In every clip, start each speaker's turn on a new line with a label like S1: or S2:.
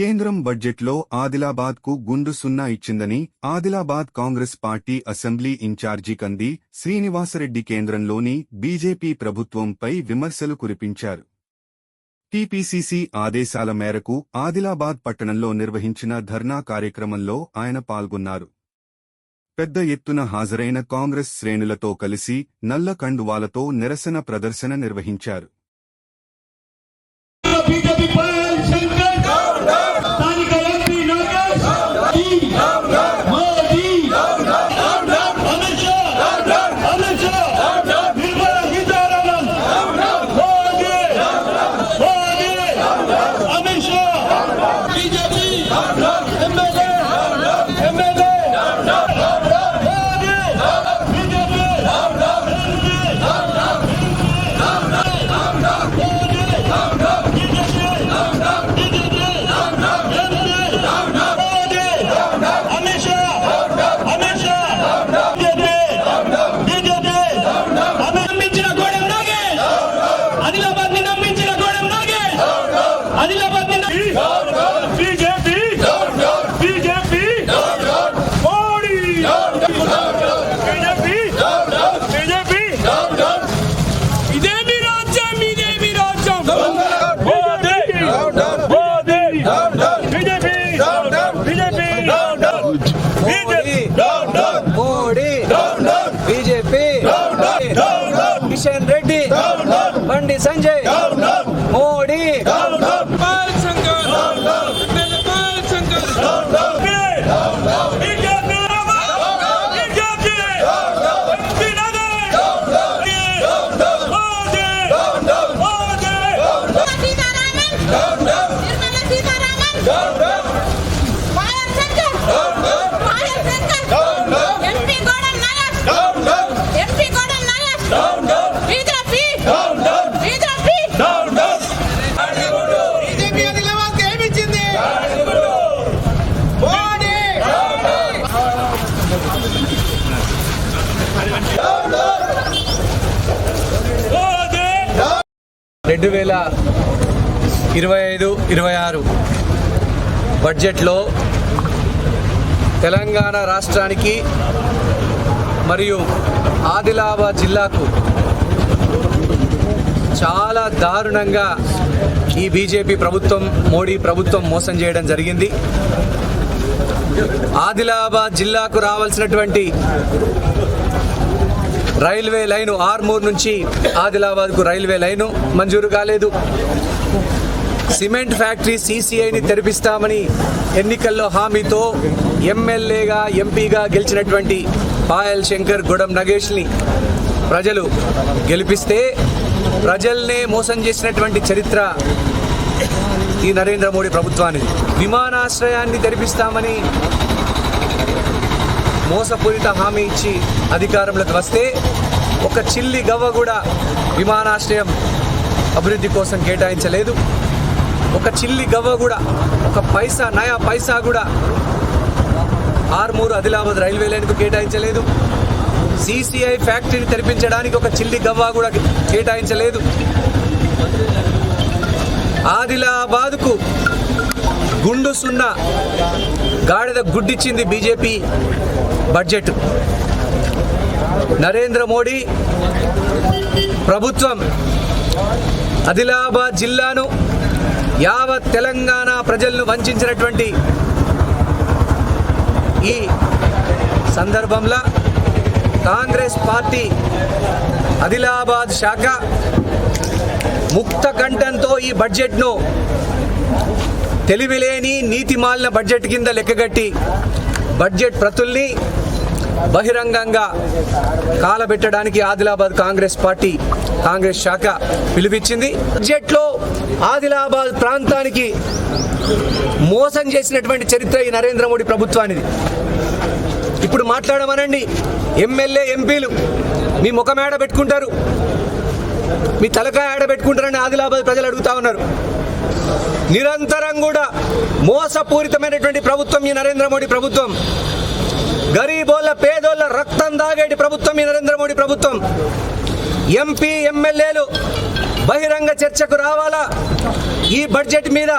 S1: కేంద్రం బడ్జెట్లో ఆదిలాబాద్కు గుండు సున్నా ఇచ్చిందని Adilabad Congress party assembly incharge Kandi Srinivasa Reddy కేంద్రంలోని బీజేపీ ప్రభుత్వంపై విమర్శలు కురిపించారు. టీపీసీసీ ఆదేశాల మేరకు ఆదిలాబాద్ పట్టణంలో నిర్వహించిన ధర్నా కార్యక్రమంలో ఆయన పాల్గొన్నారు. పెద్ద ఎత్తున హాజరైన కాంగ్రెస్ శ్రేణులతో కలిసి నల్ల కండువాలతో నిరసన ప్రదర్శన నిర్వహించారు
S2: బీజేపీ పాల్ శంకర్ స్థానిక MP Nagesh Modi Amit Shah Amit Shah Nirmala Sitharaman Modi Modi Amit Shah BJP
S3: Bandi Sanjay Modi
S4: Paul Shankar
S3: రెండు వేల ఇరవై ఐదు ఇరవై ఆరు బడ్జెట్లో తెలంగాణ రాష్ట్రానికి మరియు ఆదిలాబాద్ జిల్లాకు చాలా దారుణంగా ఈ బీజేపీ ప్రభుత్వం మోడీ ప్రభుత్వం మోసం చేయడం జరిగింది. ఆదిలాబాద్ జిల్లాకు రావాల్సినటువంటి రైల్వే లైను ఆర్మూర్ నుంచి ఆదిలాబాద్కు రైల్వే లైను మంజూరు కాలేదు. సిమెంట్ ఫ్యాక్టరీ సీసీఐని తెరిపిస్తామని ఎన్నికల్లో హామీతో ఎమ్మెల్యేగా ఎంపీగా గెలిచినటువంటి పాయల్ శంకర్ గుడం నగేష్ని ప్రజలు గెలిపిస్తే ప్రజల్నే మోసం చేసినటువంటి చరిత్ర ఈ నరేంద్ర మోడీ ప్రభుత్వానికి విమానాశ్రయాన్ని తెరిపిస్తామని మోసపూరిత హామీ ఇచ్చి అధికారంలోకి వస్తే ఒక చిల్లి గవ్వ కూడా విమానాశ్రయం అభివృద్ధి కోసం కేటాయించలేదు. ఒక చిల్లి గవ్వ కూడా ఒక పైసా నయా పైసా కూడా ఆర్మూరు ఆదిలాబాద్ రైల్వే లైన్కు కేటాయించలేదు. సిసిఐ ఫ్యాక్టరీని తెరిపించడానికి ఒక చిల్లి గవ్వ కూడా కేటాయించలేదు. ఆదిలాబాద్కు గుండు సున్నా గాడిద గుడ్డిచ్చింది బీజేపీ బడ్జెట్. నరేంద్ర మోడీ ప్రభుత్వం ఆదిలాబాద్ జిల్లాను యావత్ తెలంగాణ ప్రజలను వంచినటువంటి ఈ సందర్భంలో కాంగ్రెస్ పార్టీ ఆదిలాబాద్ శాఖ ముక్త కంఠంతో ఈ బడ్జెట్ను తెలివిలేని నీతిమాలిన బడ్జెట్ కింద లెక్కగట్టి బడ్జెట్ ప్రతుల్ని బహిరంగంగా కాలబెట్టడానికి ఆదిలాబాద్ కాంగ్రెస్ పార్టీ కాంగ్రెస్ శాఖ పిలుపిచ్చింది బడ్జెట్లో ఆదిలాబాద్ ప్రాంతానికి మోసం చేసినటువంటి చరిత్ర ఈ నరేంద్ర మోడీ ప్రభుత్వానిది. ఇప్పుడు మాట్లాడమనండి. ఎమ్మెల్యే ఎంపీలు మీ ముఖం ఏడ పెట్టుకుంటారు. మీ తలకాయ ఆడ పెట్టుకుంటారని ఆదిలాబాద్ ప్రజలు అడుగుతా ఉన్నారు. నిరంతరం కూడా మోసపూరితమైనటువంటి ప్రభుత్వం ఈ నరేంద్ర మోడీ ప్రభుత్వం. గరీబోళ్ళ పేదోళ్ళ రక్తం దాగేటి ప్రభుత్వం ఈ నరేంద్ర మోడీ ప్రభుత్వం. ఎంపీ ఎమ్మెల్యేలు బహిరంగ చర్చకు రావాలా? ఈ బడ్జెట్ మీద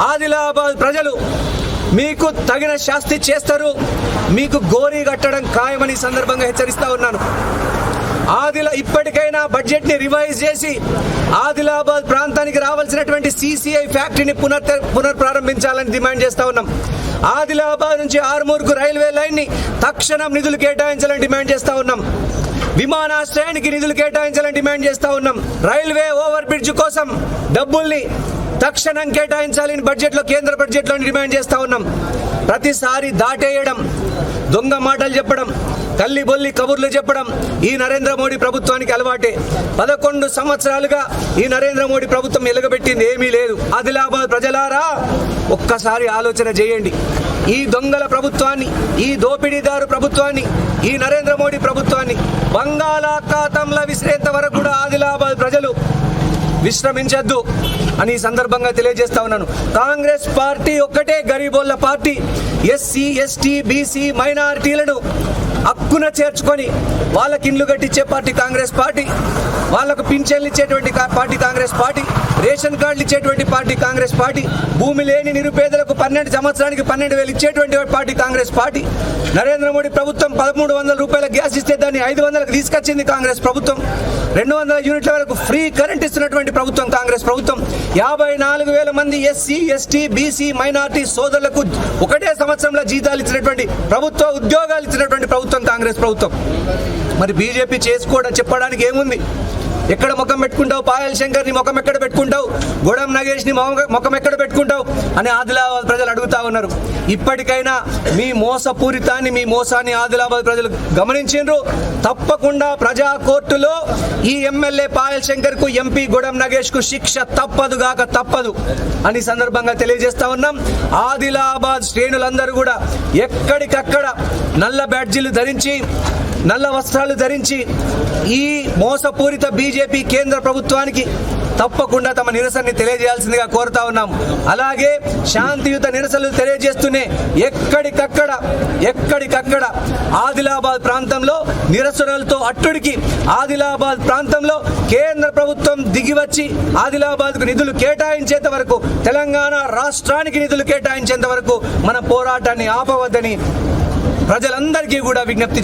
S3: ఆదిలాబాద్ ప్రజలు మీకు తగిన శాస్తి చేస్తారు. మీకు గోరీ కట్టడం ఖాయమని సందర్భంగా హెచ్చరిస్తా ఉన్నాను. ఆదిలా ఇప్పటికైనా బడ్జెట్ని రివైజ్ చేసి ఆదిలాబాద్ ప్రాంతానికి రావాల్సినటువంటి సిసిఐ ఫ్యాక్టరీని పునర్ పునర్ప్రారంభించాలని డిమాండ్ చేస్తా ఉన్నాం. ఆదిలాబాద్ నుంచి ఆర్మూర్కు రైల్వే లైన్ని తక్షణం నిధులు కేటాయించాలని డిమాండ్ చేస్తా ఉన్నాం. విమానాశ్రయానికి నిధులు కేటాయించాలని డిమాండ్ చేస్తా ఉన్నాం. రైల్వే ఓవర్ బ్రిడ్జ్ కోసం డబ్బుల్ని తక్షణం కేటాయించాలని బడ్జెట్లో కేంద్ర బడ్జెట్లో డిమాండ్ చేస్తా ఉన్నాం. ప్రతిసారి దాటేయడం దొంగ మాటలు చెప్పడం కల్లి బొల్లి కబుర్లు చెప్పడం ఈ నరేంద్ర మోడీ ప్రభుత్వానికి అలవాటే. పదకొండు సంవత్సరాలుగా ఈ నరేంద్ర మోడీ ప్రభుత్వం ఎలుగబెట్టింది ఏమీ లేదు. ఆదిలాబాద్ ప్రజలారా ఒక్కసారి ఆలోచన చేయండి. ఈ దొంగల ప్రభుత్వాన్ని ఈ దోపిడీదారు ప్రభుత్వాన్ని ఈ నరేంద్ర మోడీ ప్రభుత్వాన్ని బంగాళాఖాతంలో విసిరేంత వరకు కూడా ఆదిలాబాద్ ప్రజలు విశ్రమించద్దు అని ఈ సందర్భంగా తెలియజేస్తా ఉన్నాను. కాంగ్రెస్ పార్టీ ఒక్కటే గరీబోళ్ళ పార్టీ. ఎస్సీ ఎస్టీ బీసీ మైనారిటీలను హక్కున చేర్చుకొని వాళ్ళకి ఇండ్లు కట్టించే పార్టీ కాంగ్రెస్ పార్టీ. వాళ్ళకు పింఛన్లు ఇచ్చేటువంటి కా- పార్టీ కాంగ్రెస్ పార్టీ. రేషన్ కార్డులు ఇచ్చేటువంటి పార్టీ కాంగ్రెస్ పార్టీ. భూమి లేని నిరుపేదలకు పన్నెండు సంవత్సరానికి పన్నెండు వేలు ఇచ్చేటువంటి party Congress party. Narendra Modi ప్రభుత్వం పదమూడు వందల రూపాయల గ్యాస్ ఇస్తే దాన్ని ఐదు వందలకు తీసుకొచ్చింది కాంగ్రెస్ ప్రభుత్వం. రెండు వందల యూనిట్ల వరకు ఫ్రీ కరెంట్ ఇస్తున్నటువంటి ప్రభుత్వం కాంగ్రెస్ ప్రభుత్వం. యాభై నాలుగు వేల మంది ఎస్సీ ఎస్టీ బీసీ మైనార్టీ సోదరులకు ఒకటే సంవత్సరంలో జీతాలు ఇచ్చినటువంటి ప్రభుత్వ ఉద్యోగాలు ఇచ్చినటువంటి ప్రభుత్వం కాంగ్రెస్ ప్రభుత్వం. మరి బీజేపీ చేసుకోవడం చెప్పడానికి ఏముంది? ఎక్కడ ముఖం పెట్టుకుంటావు? పాయల్ శంకర్ని ముఖం ఎక్కడ పెట్టుకుంటావు? గొడం నగేష్ని ముఖం ఎక్కడ పెట్టుకుంటావు? అని ఆదిలాబాద్ ప్రజలు అడుగుతా ఉన్నారు. ఇప్పటికైనా మీ మోసపూరితాన్ని మీ మోసాన్ని ఆదిలాబాద్ ప్రజలు గమనించారు తప్పకుండా ప్రజా కోర్టులో ఈ ఎమ్మెల్యే పాయల్ శంకర్కు ఎంపీ గొడం నగేష్కు శిక్ష తప్పదు గాక తప్పదు అని సందర్భంగా తెలియజేస్తా ఉన్నాం. ఆదిలాబాద్ శ్రేణులందరూ కూడా ఎక్కడికక్కడ నల్ల బ్యాడ్జీలు ధరించి నల్ల వస్త్రాలు ధరించి ఈ మోసపూరిత బీజేపీ కేంద్ర ప్రభుత్వానికి తప్పకుండా తమ నిరసనని తెలియజేయాల్సిందిగా కోరుతా ఉన్నాం. అలాగే శాంతియుత నిరసనలు తెలియజేస్తూనే ఎక్కడికక్కడ ఎక్కడికక్కడ ఆదిలాబాద్ ప్రాంతంలో నిరసనలతో అట్టుడికి ఆదిలాబాద్ ప్రాంతంలో కేంద్ర ప్రభుత్వం దిగివచ్చి ఆదిలాబాద్కు నిధులు కేటాయించేంత వరకు తెలంగాణ రాష్ట్రానికి నిధులు కేటాయించేంత వరకు మన పోరాటాన్ని ఆపవద్దని ప్రజలందరికీ కూడా విజ్ఞప్తి